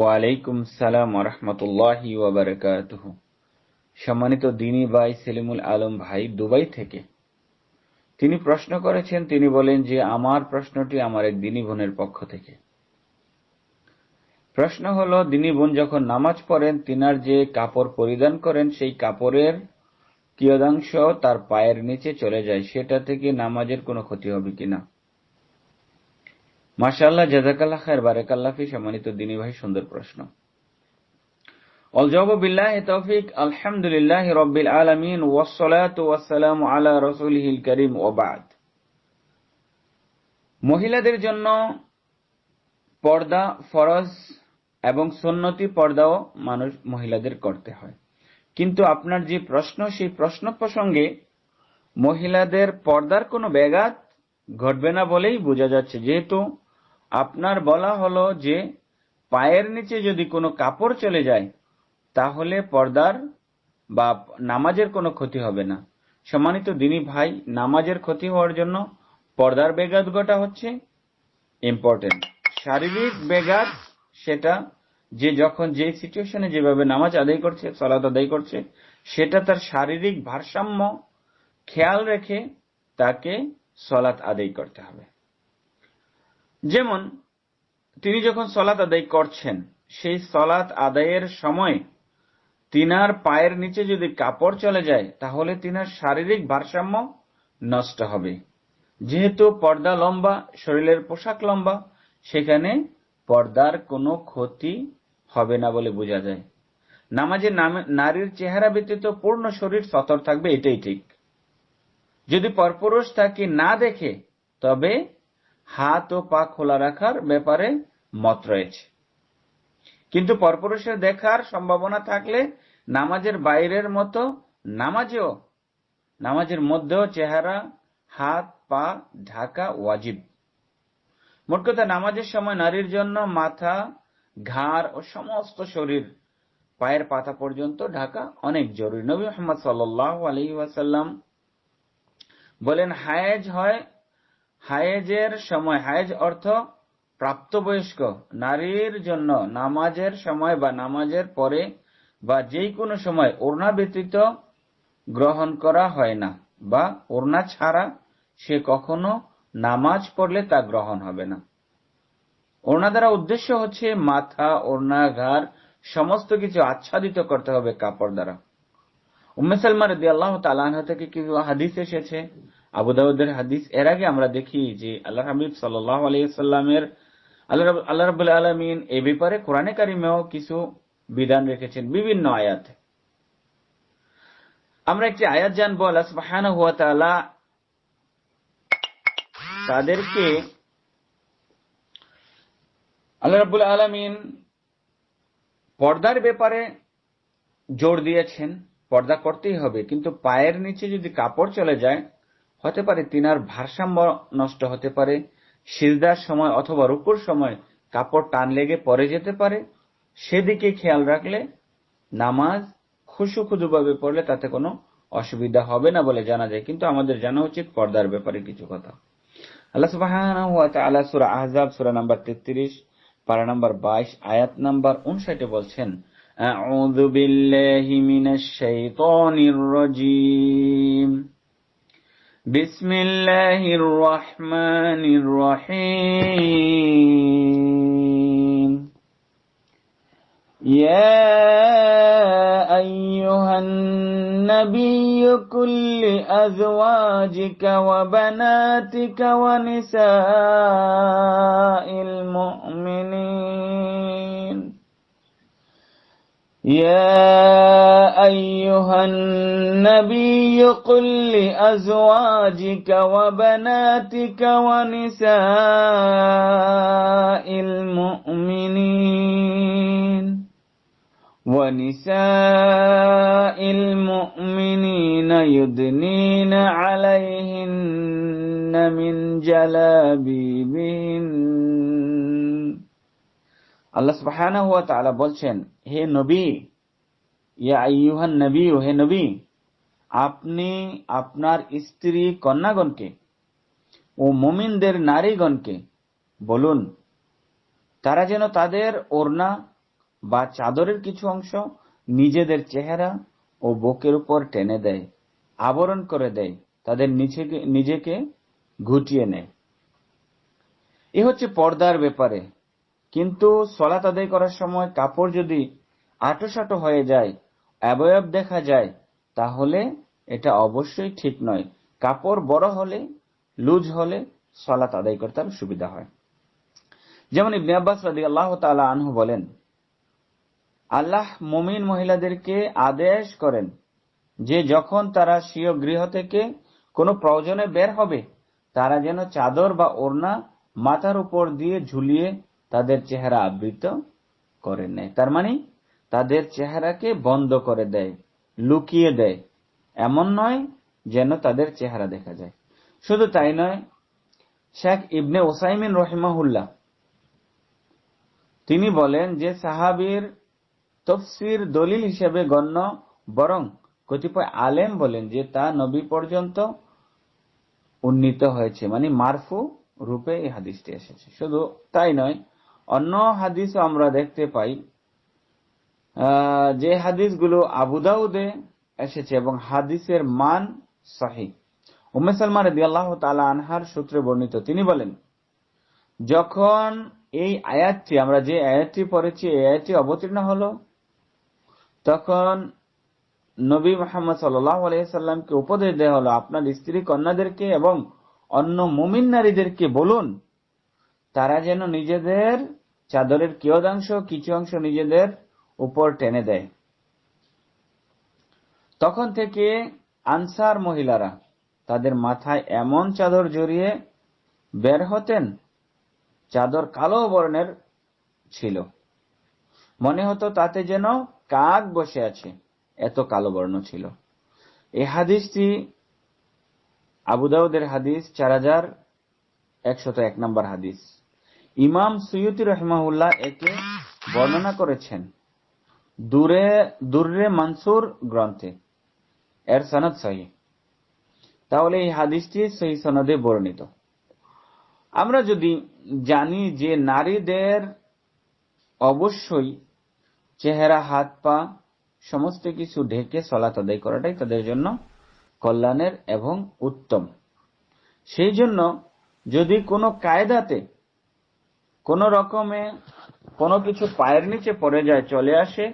ওয়ালাইকুম সালাম রহমতুল্লাহ ওয়াবারকাতুহ সম্মানিত দিনী ভাই সেলিমুল আলম ভাই দুবাই থেকে। তিনি প্রশ্ন করেছেন, তিনি বলেন যে আমার প্রশ্নটি আমার এক দিনী বোনের পক্ষ থেকে। প্রশ্ন হলো, দিনী বোন যখন নামাজ পড়েন, তিনার যে কাপড় পরিধান করেন, সেই কাপড়ের কিয়দাংশ তার পায়ের নিচে চলে যায়, সেটা থেকে নামাজের কোনো ক্ষতি হবে কিনা? মাশাআল্লাহ জাজাকাল্লাহ খায়ের বারেকাল্লাফি সম্মানিত দিনী ভাই, সুন্দর প্রশ্ন। অলজব বিল্লাহ তৌফিক, আলহামদুলিল্লাহ রব্বিল আলামিন, ওয়াসসালাতু ওয়াসসালামু আলা রাসূলিহিল কারীম, ওয়া বাদ। মহিলাদের জন্য পর্দা ফরজ এবং সুন্নতি পর্দাও মানুষ, মহিলাদের করতে হয়। কিন্তু আপনার যে প্রশ্ন, সেই প্রশ্ন প্রসঙ্গে মহিলাদের পর্দার কোনো ব্যাঘাত ঘটবে না বলেই বোঝা যাচ্ছে। যেহেতু আপনার বলা হলো যে পায়ের নিচে যদি কোনো কাপড় চলে যায়, তাহলে পর্দার বা নামাজের কোনো ক্ষতি হবে না। সম্মানিত দিনই ভাই, নামাজের ক্ষতি হওয়ার জন্য পর্দার বেগাত ঘটা হচ্ছে ইম্পর্টেন্ট শারীরিক বেগাত সেটা যে যখন যে সিচুয়েশনে যেভাবে নামাজ আদায় করছে সলাদ আদায় করছে, সেটা তার শারীরিক ভারসাম্য খেয়াল রেখে তাকে সলাৎ আদায় করতে হবে। যেমন, তিনি যখন সলাৎ আদায় করছেন, সেই সলাৎ আদায়ের সময় তিনার পায়ের নিচে যদি কাপড় চলে যায়, তাহলে তিনার শারীরিক ভারসাম্য নষ্ট হবে। যেহেতু পর্দা লম্বা, শরীরের পোশাক লম্বা, সেখানে পর্দার কোনো ক্ষতি হবে না বলে বোঝা যায়। নামাজে নারীর চেহারা ব্যতীত পূর্ণ শরীর সতর থাকবে, এটাই ঠিক। যদি পরপুরুষ তাকে না দেখে, তবে হাত ও পা খোলা রাখার ব্যাপারে মত রয়েছে। কিন্তু পরপুরুষের দেখার সম্ভাবনা থাকলে নামাজের বাইরের মতো নামাজেও, নামাজের মধ্যেও চেহারা, হাত, পা ঢাকা ওয়াজিব। মোট কথা, নামাজের সময় নারীর জন্য মাথা, ঘাড় ও সমস্ত শরীর পায়ের পাতা পর্যন্ত ঢাকা অনেক জরুরি। নবী মোহাম্মদ ওয়াসাল্লাম বলেন, হায়েজ হয় হায়েজের সময়, হায়েজ অর্থ প্রাপ্তবয়স্ক, নারীর জন্য নামাজের সময় বা নামাজের পরে বা যে কোনো সময় ওড়না ব্যতীত গ্রহণ করা হয় না বা ওড়না ছাড়া সে কখনো নামাজ পড়লে তা গ্রহণ হবে না। ওড়না দ্বারা উদ্দেশ্য হচ্ছে মাথা, ওড়না, ঘাড় সমস্ত কিছু আচ্ছাদিত করতে হবে কাপড় দ্বারা। উম্মে সালমা রদি আল্লাহ তালাহ থেকে কিছু হাদিস এসেছে। আবু দাউদের হাদিস। এর আগে আমরা দেখি যে আল্লাহ হাবিব সাল্লাহ আলাইসাল্লামের আল্লাহ আল্লাহ রাবুল আলমিন এ ব্যাপারে কোরআনে কারিমেও কিছু বিধান রেখেছেন বিভিন্ন আয়াত। আমরা একটি আয়াত জানব, আল্লাহ তাদেরকে আল্লাহ রাবুল আলমিন পর্দার ব্যাপারে জোর দিয়েছেন। পর্দা করতেই হবে, কিন্তু পায়ের নিচে যদি কাপড় চলে যায় হতে পারে তিনার ভারসাম্য নষ্ট হতে পারে সিজদার সময় অথবা রুকুর সময় কাপড় টান লেগে পরে যেতে পারে সেদিকে খেয়াল রাখলে নামাজ খুশু খুদুভাবে পড়লে তাতে কোনো অসুবিধা হবে না বলে জানা যায় কিন্তু আমাদের জানা উচিত পর্দার ব্যাপারে কিছু কথা আল্লাহ সুবাহ সুরা আহজাব সুরা নাম্বার তেত্রিশ পারা নাম্বার বাইশ আয়াত নাম্বার উনষাটে বলছেন أعوذ بالله من الشيطان الرجيم بسم الله الرحمن الرحيم يا أيها النبي كل أزواجك وبناتك ونساء المؤمنين يا أيها النبي قل لأزواجك وبناتك ونساء المؤمنين ونساء المؤمنين يدنين عليهن من جلابيبهن আল্লাহ সুবহানাহু ওয়া তাআলা বলছেন, হে নবী, ইয়া আইয়ুহান নবী, ও হে নবী, আপনি আপনার স্ত্রী কন্যাগণকে ও মুমিনদের নারীগণকে বলুন, তারা যেন তাদের ওড়না বা চাদরের কিছু অংশ নিজেদের চেহারা ও বুকের উপর টেনে দেয়, আবরণ করে দেয়, তাদের নিচেকে নিজেকে ঘুটিয়ে নেয়। এ হচ্ছে পর্দার ব্যাপারে। কিন্তু সলাত আদায় করার সময় কাপড় যদি আটোসাটো হয়ে যায় অবয়ব দেখা যায়, তাহলে এটা অবশ্যই ঠিক নয়। কাপড় বড় হলে, লুজ হলে সলাত আদায় করতে সুবিধা হয়। যেমন ইবনে আব্বাস রাদি আল্লাহ তালা আনহু বলেন, আল্লাহ মুমিন মহিলাদেরকে আদেশ করেন যে যখন তারা স্বীয় গৃহ থেকে কোনো প্রয়োজনে বের হবে, তারা যেন চাদর বা ওড়না মাথার উপর দিয়ে ঝুলিয়ে তাদের চেহারা আবৃত করে নেয়। তার মানে তাদের চেহারাকে বন্ধ করে দেয়, লুকিয়ে দেয়। এমন নয় যেন তাদের চেহারা দেখা যায়। শুধু তাই নয়, শেখ ইবনে ওসাইমিন রহিমাহুল্লাহ, তিনি বলেন যে সাহাবির তফসির দলিল হিসেবে গণ্য, বরং কতিপয় আলেম বলেন যে তা নবী পর্যন্ত উন্নীত হয়েছে। মানে মারফু রূপে এই হাদিসটি এসেছে। শুধু তাই নয় অন্য হাদিসও আমরা দেখতে পাই যে হাদিসগুলো আবুদাউদে এসেছে এবং হাদিসের মান সাহি। উম্মে সালমা রদি আল্লাহ তালা আনহার সূত্রে বর্ণিত, তিনি বলেন, যখন এই আয়াতটি, আমরা যে আয়াতটি পড়েছি, এই আয়াতটি অবতীর্ণ হলো, তখন নবী মোহাম্মদ সাল্লাহ উপদেশ দেওয়া হলো, আপনার স্ত্রী কন্যাদেরকে এবং অন্য মুমিন নারীদেরকে বলুন, তারা যেন নিজেদের চাদরের কিয়দাংশ কিছু অংশ নিজেদের উপর টেনে দেয়। তখন থেকে আনসার মহিলারা তাদের মাথায় এমন চাদর জড়িয়ে বের হতেন, চাদর কালো বর্ণের ছিল। মনে হতো তাতে যেন কাক বসে আছে, এত কালো বর্ণ ছিল। এই হাদিসটি আবুদাউদের হাদিস চার হাজার একশত এক নম্বর হাদিস। ইমাম সৈয়দি রহমাউল্লাহ একে বর্ণনা করেছেন দূরে দুর্রে মানসুর গ্রন্থে। এর সনদ সহি। তাহলে এই হাদিসটি সহি সনদে বর্ণিত। আমরা যদি জানি যে নারীদের অবশ্যই চেহারা, হাত, পা সমস্ত কিছু ঢেকে সলাত আদায় করাটাই তাদের জন্য কল্যাণের এবং উত্তম। সেই জন্য যদি কোনো কায়দাতে কোন রকমে কোনো কিছু পায়ের নিচে পড়ে যায় চলে আসে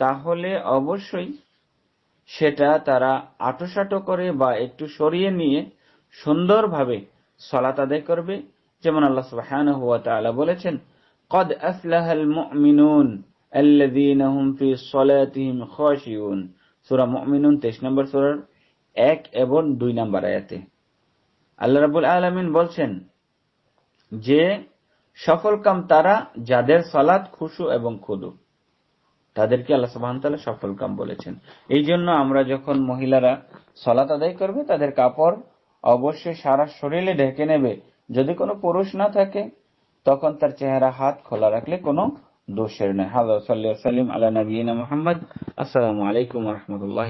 তাহলে অবশ্যই সেটা তারা আটোসাটো করে বা একটু সরিয়ে নিয়ে সুন্দরভাবে সলাত আদায় করবে যেমন আল্লাহ সুবহানাহু ওয়া তাআলা বলেছেন قد أفلح المؤمنون الذين هم في صلاتهم خاشعون সূরা মুমিনুন 23 নম্বর সূরার 1 এবং 2 নম্বর আয়াতে আল্লাহ রাব্বুল আলামিন বলছেন যে সফল কাম তারা যাদের সালাত খুশু এবং খুদু। তাদেরকে আল্লাহ সফল কাম বলেছেন। এই জন্য আমরা যখন মহিলারা সলাত আদায় করবে, তাদের কাপড় অবশ্যই সারা শরীরে ঢেকে নেবে। যদি কোনো পুরুষ না থাকে, তখন তার চেহারা, হাত খোলা রাখলে কোনো দোষের নয় হাজর সাল্লাহ সাল্লিম আল্লাহ নবীনা মোহাম্মদ। আসসালামু আলাইকুম রহমতুল্লাহ